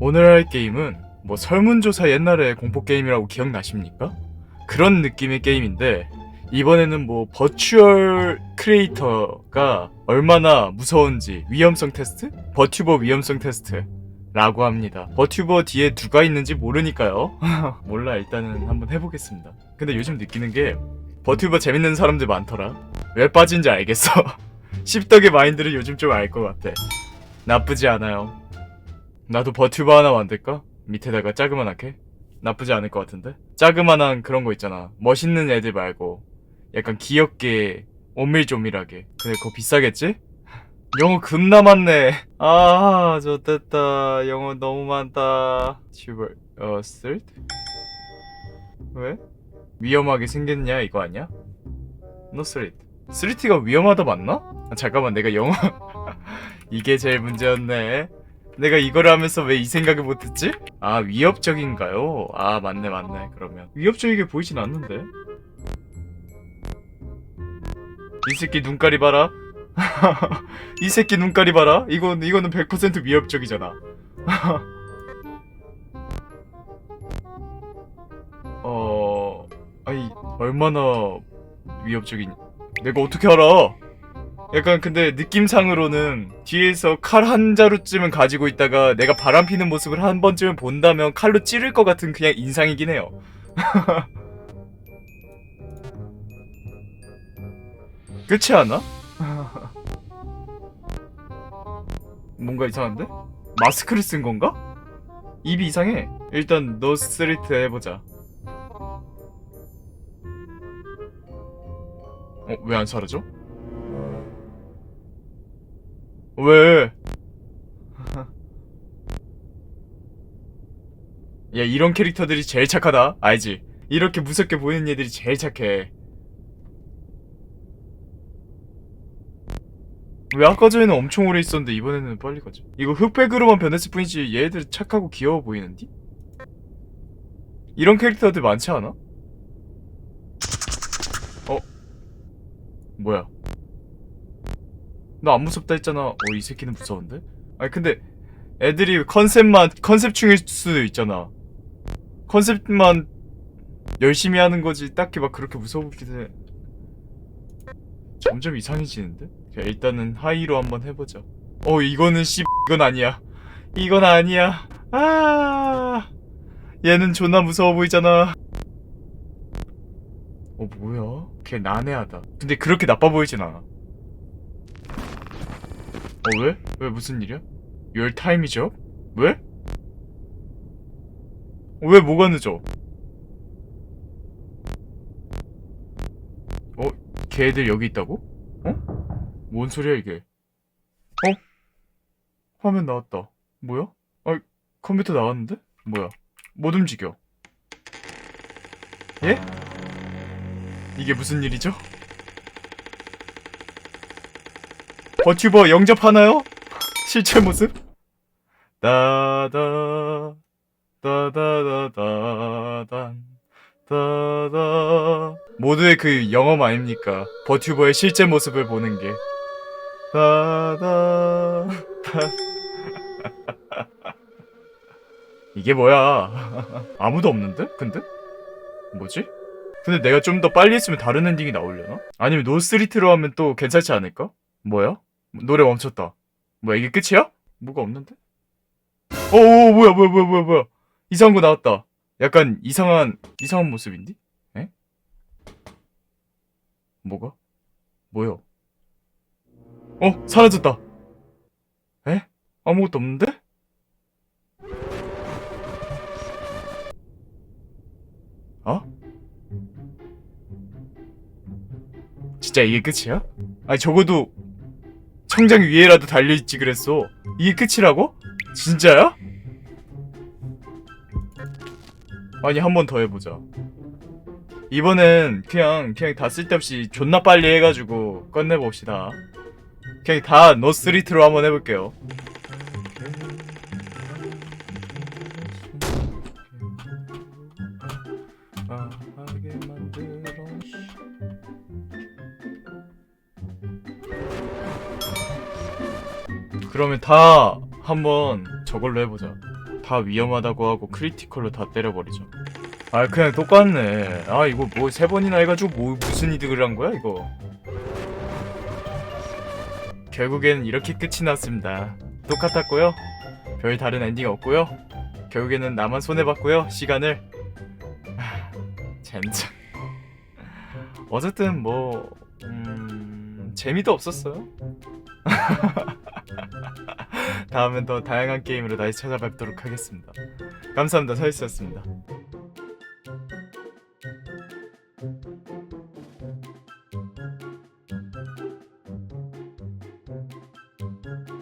오늘 할 게임은 뭐 설문조사 옛날에 공포 게임이라고 기억나십니까? 그런 느낌의 게임인데 이번에는 뭐 버추얼 크리에이터가 얼마나 무서운지 위험성 테스트? 버튜버 위험성 테스트 라고 합니다. 버튜버 뒤에 누가 있는지 모르니까요. 몰라 일단은 한번 해보겠습니다. 근데 요즘 느끼는 게 버튜버 재밌는 사람들 많더라. 왜 빠진지 알겠어. 씹덕의 마인드를 요즘 좀 알 것 같아. 나쁘지 않아요. 나도 버튜버 하나 만들까? 밑에다가 자그만하게? 나쁘지 않을 것 같은데? 자그만한 그런 거 있잖아. 멋있는 애들 말고. 약간 귀엽게, 오밀조밀하게. 근데 그거 비싸겠지? 영어 겁나 많네. 아, 좋됐다. 영어 너무 많다. 튜벌, 어, 쓸? 왜? 위험하게 생겼냐? 이거 아니야? 노 스리트. 스리트가 위험하다 맞나? 아, 잠깐만, 내가 영어. 이게 제일 문제였네. 내가 이걸 하면서 왜 이 생각을 못했지? 아 위협적인가요? 아 맞네 맞네. 그러면. 위협적이게 보이진 않는데. 이 새끼 눈깔이 봐라. 이 새끼 눈깔이 봐라. 이건 이거는 100% 위협적이잖아. 어 아니 얼마나 위협적인 내가 어떻게 알아 약간 근데 느낌상으로는 뒤에서 칼 한 자루쯤은 가지고 있다가 내가 바람 피는 모습을 한 번쯤은 본다면 칼로 찌를 것 같은 그냥 인상이긴 해요. 그렇지 않아? 뭔가 이상한데? 마스크를 쓴 건가? 입이 이상해. 일단 너 스트리트 해보자. 어, 왜 안 사라져? 왜? 야, 이런 캐릭터들이 제일 착하다. 알지? 이렇게 무섭게 보이는 얘들이 제일 착해. 왜 아까 전에는 엄청 오래 있었는데 이번에는 빨리 가지? 이거 흑백으로만 변했을 뿐이지 얘들 착하고 귀여워 보이는디? 이런 캐릭터들 많지 않아? 어? 뭐야? 나 안 무섭다 했잖아. 어, 이 새끼는 무서운데? 아니, 근데 애들이 컨셉만, 컨셉충일 수도 있잖아. 컨셉만 열심히 하는 거지. 딱히 막 그렇게 무서우기도 해. 점점 이상해지는데? 자, 일단은 하이로 한번 해보자. 어, 이거는 씨, 이건 아니야. 이건 아니야. 아, 얘는 존나 무서워 보이잖아. 어, 뭐야? 걔 난해하다. 근데 그렇게 나빠 보이진 않아. 어 왜? 왜 무슨 일이야? Is up? 왜? 어, 왜 뭐가 늦어? 어? 걔들 여기 있다고? 어? 뭔 소리야 이게? 어? 화면 나왔다. 뭐야? 아 컴퓨터 나왔는데? 뭐야? 못 움직여. 예? 이게 무슨 일이죠? 버튜버 영접하나요? 실제 모습? 따다 따다다다단 따다 모두의 그 영업 아닙니까? 버튜버의 실제 모습을 보는 게 따다 따 이게 뭐야? 아무도 없는데? 근데? 뭐지? 근데 내가 좀 더 빨리 했으면 다른 엔딩이 나오려나? 아니면 노스리트로 하면 또 괜찮지 않을까? 뭐야? 노래 멈췄다. 뭐야 이게 끝이야? 뭐가 없는데? 오, 오 뭐야 뭐야 뭐야 뭐야 뭐야 이상한 거 나왔다. 약간 이상한 이상한 모습인데? 에? 뭐가? 뭐야? 어 사라졌다. 에? 아무것도 없는데? 어? 진짜 이게 끝이야? 아니 적어도 청장 위에라도 달려있지 그랬어. 이게 끝이라고? 진짜야? 아니 한 번 더 해보자. 이번엔 그냥 그냥 다 쓸데없이 존나 빨리 해가지고 끝내봅시다. 그냥 다 노스리트로 한번 해볼게요. 그러면 다 한번 저걸로 해보자. 다 위험하다고 하고 크리티컬로 다 때려버리죠. 아 그냥 똑같네. 아 이거 뭐 세 번이나 해가지고 뭐 무슨 이득을 한 거야 이거. 결국엔 이렇게 끝이 났습니다. 똑같았고요. 별 다른 엔딩 없고요. 결국에는 나만 손해봤고요. 시간을. 하, 젠장. 어쨌든 뭐 음, 재미도 없었어요. 다음엔 더 다양한 게임으로 다시 찾아뵙도록 하겠습니다. 감사합니다. 서이스였습니다.